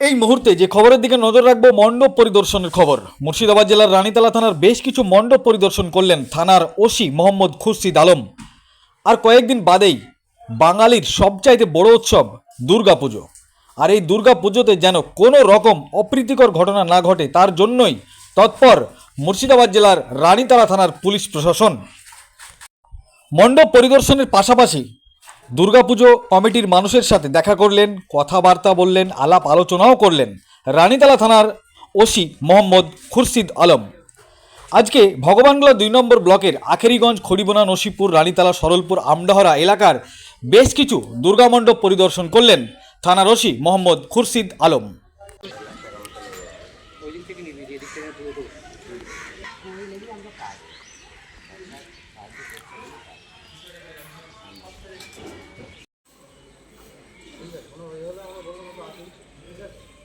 এই মুহূর্তে যে খবরের দিকে নজর রাখব, মণ্ডপ পরিদর্শনের খবর। মুর্শিদাবাদ জেলার রানীতলা থানার বেশ কিছু মণ্ডপ পরিদর্শন করলেন থানার ওসি মোহাম্মদ খুরশিদ আলম। আর কয়েকদিন বাদেই বাঙালির সবচাইতে বড় উৎসব দুর্গাপুজো। আর এই দুর্গাপুজোতে যেন কোনো রকম অপ্রীতিকর ঘটনা না ঘটে, তার জন্যই তৎপর মুর্শিদাবাদ জেলার রানীতলা থানার পুলিশ প্রশাসন। মণ্ডপ পরিদর্শনের পাশাপাশি দুর্গাপুজো কমিটির মানুষের সাথে দেখা করলেন, কথাবার্তা বললেন, আলাপ আলোচনাও করলেন রানীতলা থানার ওসি মোহাম্মদ খুরশিদ আলম। আজকে ভগবানগোলা দুই নম্বর ব্লকের আখেরিগঞ্জ, খড়িবোনা, নসিপুর, রানীতলা, সরলপুর, আমডাহরা এলাকার বেশ কিছু দুর্গামণ্ডপ পরিদর্শন করলেন থানার OC Mohammad Khurshid Alam. Yes, sir.